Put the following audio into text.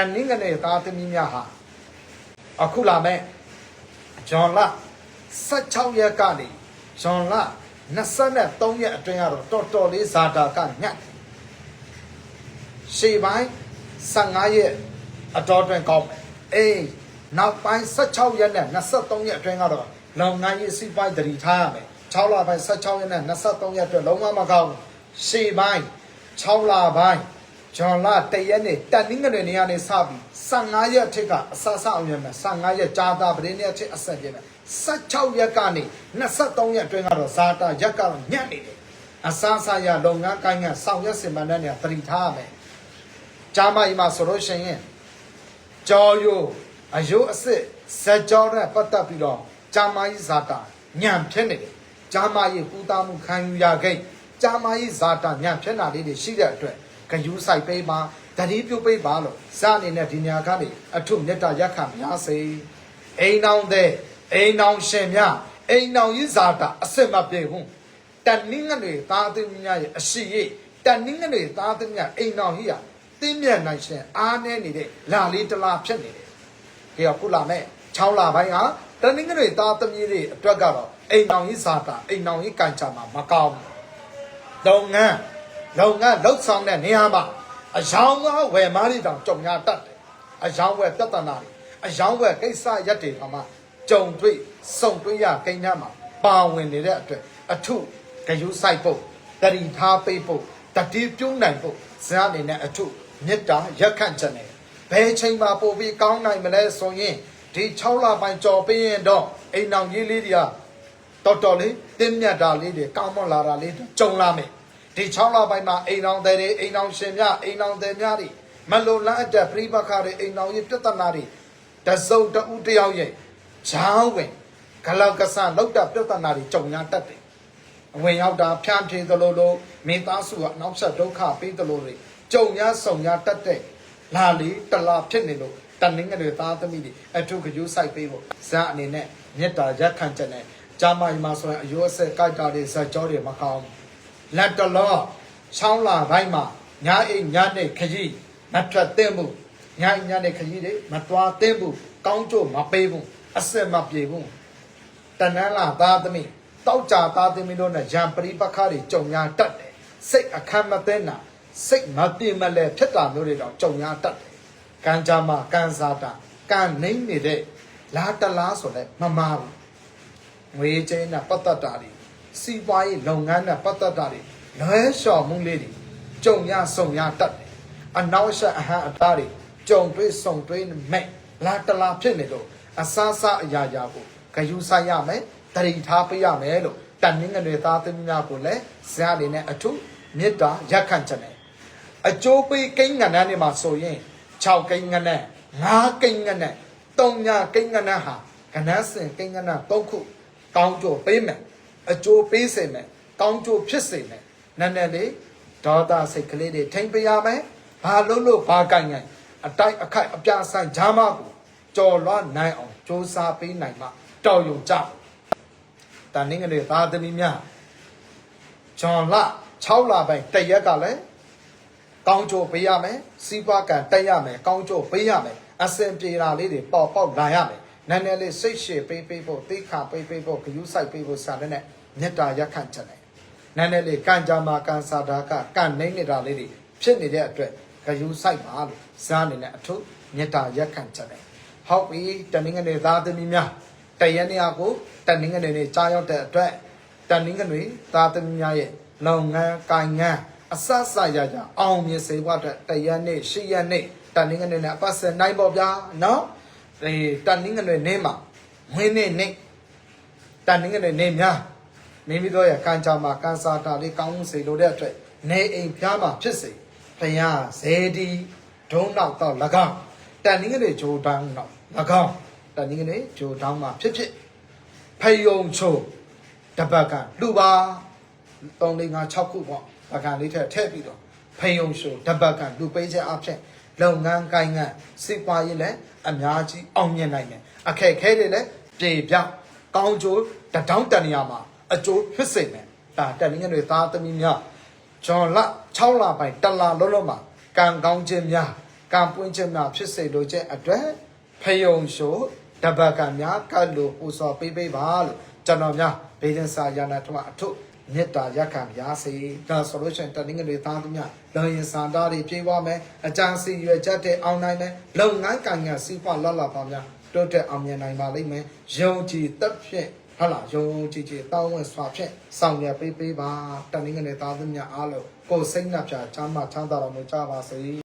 န်နင်းကနေသားသမီးများဟာအခုလာမဲ့ဂျွန်လ16ရက်ကနေဂျွန်လ23ရက်အတွင်းကတော့တော်တော်လေးဇာတာကညက်ရှေ့ပိုင်း15ရက်အတော်အတွင်းကောင်းမယ်အေးနောက်ပိုင်း16ရက်နဲ့23ရက်အတွင်းကတော့လုံငန်းရေးစီးပိုင်းတတိထားရမယ်6လပိုင်း16ရက်နဲ့23ရက်အတွက်လုံးဝမကောင်းဘူးရှေ့ပိုင်း6လပိုင်း ဂျွန်လတရက်နဲ့တန်နင်းငွေနေရာနေစပြီး15ရက်ထိပ်ကအဆအဆအောင်ရမယ်15ရက်ကြာတာပရင်းရက်ထိပ်အဆက်ပြမယ်16ရက်ကနေ23ရက်အတွင်းကတော့ဇာတာရက်ကတော့ညံ့နေတယ်အဆအဆရလုပ်ငန်းကိုင်းကဆောင်ရွက်စင်မှန်းတဲ့နေရာတတိထားရမယ်ဂျာမိုင်မှာဆိုလို့ရှိရင်ကြော်ယိုအယိုးအစစ်ဇက်ကြောနဲ့ပတ်သက်ပြီးတော့ဂျာမိုင်ဇာတာညံ့ဖြစ်နေတယ်ဂျာမိုင်ပူတာမှုခံယူရခဲ့ဂျာမိုင်ဇာတာညံ့ဖြစ်တာလေးတွေရှိတဲ့အတွက် ဂယူးဆိုင်ပေးပါတတိပြုတ်ပေးပါလို့စအနေနဲ့ဒီညာကနေအထုမေတ္တာရက်ခံများစေအိမ်အောင်တဲ့အိမ်အောင်ရှင်များအိမ်အောင်ကြီးဇာတာအစစ်မပြေဘူးတန်နင်းငွေသားသမီးများရဲ့အရှိရိတန်နင်းငွေသားသမီးများအိမ်အောင်ကြီးဟာတင်းမြတ်နိုင်ရှင်အားနေနေတဲ့လာလေးတလားဖြစ်နေတယ်ဒီကခုလာမဲ့6လပိုင်းဟာတန်နင်းငွေသားသမီးတွေအတွက်ကတော့အိမ်အောင်ကြီးဇာတာအိမ်အောင်ကြီးကန်ချာမှာမကောင်းဘူးလုပ်ငန်း လုပ်ငန်းလှုပ်ဆောင်တဲ့နေရာမှာအယောင်ကဝယ်မားတွေတောင်ကြုံရတတ်တယ်အယောင်ဝယ်ပြဿနာတွေအယောင်ဝယ်ကိစ္စရက်တွေကမှကြုံတွေ့စုံတွေ့ရကိန်းထဲမှာပါဝင်နေတဲ့အတွက်အထုဂယုဆိုင်ဖို့တတိထားပိတ်ဖို့တတိပြုံးနိုင်ဖို့ဇာအနေနဲ့အထုမေတ္တာရက်ခန့်ချက်နဲ့ဘယ်ချိန်မှာပို့ပြီးကောင်းနိုင်မလဲဆိုရင်ဒီ6လပိုင်းကြော်ပြီးရင်တော့အိမ်အောင်ကြီးလေးတွေကတော်တော်လေးတင်းမြတ်တာလေးတွေကောင်းမွန်လာတာလေးတွေကြုံလာမယ် ဒီ6လပိုင်းမှာအိမ်အောင်တဲ့တွေအိမ်အောင်ရှင်များအိမ်အောင်တဲ့များတွေမလုံလန်းအပ်တဲ့ပြိပခါတွေအိမ်အောင်ကြီးပြဿနာတွေတစုံတဦးတယောက်ရဲ့ဂျားဝင်ဂလောက်ကဆန်လောက်တာပြဿနာတွေကြုံရတတ်တယ်အဝင်ရောက်တာဖြန့်ဖြေသလိုလိုမိသားစုကနောက်ဆက်ဒုက္ခပေးသလိုတွေကြုံရဆုံရတတ်တဲ့လာလီတလာဖြစ်နေလို့တန်ငင်းတွေသားသမီးတွေအထုကယူဆိုင်ပေးဖို့ဇာအနေနဲ့မေတ္တာရက်ခံချက်နဲ့ဂျာမိုင်မှာဆိုရင်အယိုးအဆက်ကြိုက်တာတွေဇက်ကြောတွေမကောင်းဘူး လက်တလောချောင်းလာတိုင်းမှာညာအိမ်ညာနေခကြီးမထွက်သင့်ဘူးညာအိမ်ညာနေခကြီးတွေမသွားသင့်ဘူးကောင်းကျိုးမပေးဘူးအစစ်မပြေဘူးတဏန်းလာသားသမီးတောက်ကြသားသမီးတို့နဲ့ရံပရိပခါတွေကြုံညာတတ်တယ်စိတ်အခမ်းမသိနာစိတ်မပြေမလဲဖြစ်တာမျိုးတွေတော့ကြုံညာတတ်တယ်ကံကြမှာကံစားတာကံနှိမ့်နေတဲ့လာတလားဆိုလဲမမာဘူးငွေချင်းနဲ့ပတ်သက်တာတွေ စီးပွားရေးလုပ်ငန်းနဲ့ပတ်သက်တာတွေလွဲလျှော်မှုလေးတွေကြုံရဆုံရတတ်တယ်အနောက်ရှက်အဟံအတားတွေကြုံတွေ့ဆုံတွေ့မဲ့လာတလာဖြစ်နေလို့အဆအဆအရာရာကိုဂယူဆိုင်ရမယ်တရိထားပေးရမယ်လို့တန်နင်းငွေသားသမီးများကိုလည်းဇာတ်အနေနဲ့အထုမေတ္တာရက်ခံချက်နဲ့အကျိုးပေးကိန်းငဏ္ဍနဲ့မှာဆိုရင်6ကိန်းငဏ္ဍ9ကိန်းငဏ္ဍ3ညကိန်းငဏ္ဍဟာကဏ္ဍစင်ကိန်းငဏ္ဍ3ခုကောင်းကျိုးပေးမယ် အကျိုးပေးစေမယ်ကောင်းကျိုးဖြစ်စေမယ်နည်းနည်းလေးဒေါသစိတ်ကလေးတွေထိမ့်ပေးရမယ်ဘာလို့လို့ဘာကင်ငိုင်အတိုက်အခိုက်အပြဆိုင်ဂျာမကိုကြော်လွှားနိုင်အောင်စ조사ပေးနိုင်မှတော်ရုံကြတန်နင်းကလေးသာသမီများဂျွန်လ6လပိုင်းတရက်ကလည်းကောင်းကျိုးပေးရမယ်စီးပွားကံတက်ရမယ်ကောင်းကျိုးပေးရမယ်အစင်ပြေတာလေးတွေပေါက်ပေါက်လာရမယ်နည်းနည်းလေးစိတ်ရှည်ပေးပေးဖို့သိခါပေးပေးဖို့ဂယူးဆိုင်ပေးဖို့စာတဲ့နဲ့ မေတ္တာရက်ခံချက်နဲ့နည်းနည်းလေးကံကြမှာကံစာတာကကံနှိမ့်နေတာလေးတွေဖြစ်နေတဲ့အတွက်ဂယူးဆိုင်ပါလို့ဇာအနေနဲ့အထုမေတ္တာရက်ခံချက်နဲ့ဟုတ်ပြီတနင်္ဂနွေသားသမီးများတရက်နေရာကိုတနင်္ဂနွေနေ့ကြားရောက်တဲ့အတွက်တနင်္ဂနွေသားသမီးများရဲ့လုပ်ငန်းကိုင်ငန်းအဆဆရရအောင်မြင်စေဖို့အတွက်တရက်နေ့ရှစ်ရက်နေ့တနင်္ဂနွေနဲ့အပတ်စနိုင်ပေါ့ဗျာနော်အဲတန်နင်းငွေနေမှာဝင်းနေနေတန်နင်းငွေနေများ မိမိတို့ရဲ့ကံကြမ္မာကံစာတာလေးကောင်းမှုစေလို့တဲ့အတွက်နေအိမ်ဖျားမှာဖြစ်စေဖယားဇေဒီဒုံနောက်တော့၎င်းတန်နင်းငွေဂျိုတန်းတော့၎င်းတန်နင်းငွေဂျိုတန်းမှာဖြစ်ဖြစ်ဖယုံချိုတပတ်ကလူပါ3 4 5 6ခုပေါ့ပကံလေးထည့်ထည့်ပြီးတော့ဖယုံချိုတပတ်ကလူပေးချက်အဖြစ်လုပ်ငန်းကိုင်းငန်းစိတ်ပွားရေးလည်းအများကြီးအောင်မြင်နိုင်တယ်အခက်ခဲတွေလည်းပြေပြောင်းကောင်းကျိုးတထောင်တန်နေရာမှာ အကျိုးဖြစ်စေမယ်ဒါတက်နည်းငယ်တွေသားသမီးများဂျွန်လ6လပိုင်းတလလုံးလုံးမှာကံကောင်းခြင်းများကံပွင့်ခြင်းများဖြစ်စေလိုခြင်းအတွက်ဖယုံရှို့တပတ်ကံများကတ်လို့ပူဇော်ပေးပေးပါလို့ကျွန်တော်များဘေးရင်စာယာနာထမအထုမေတ္တာရက်ခံပါစေဒါဆိုလို့ရှိရင်တနင်္ဂနွေသားသူများလောင်ရင်စန္ဒာတွေပြေးသွားမယ်အကြံစီရွယ်ချက်တဲ့အောင်နိုင်မယ်လုပ်ငန်းကံညာစီးပွားလော့လော့ပါများတိုးတက်အောင်မြင်နိုင်ပါလိမ့်မယ်ယုံကြည်သက်ဖြင့် ဟုတ်လားယုံကြည်ကြည်တောင်းဝင်စွာဖြင့်ဆောင်ရွက်ပေးပေးပါတနင်္ဂနွေသားသူများအားလုံးကိုယ်စိတ်နှပြချမ်းသာချမ်းသာတော်မူကြပါစေ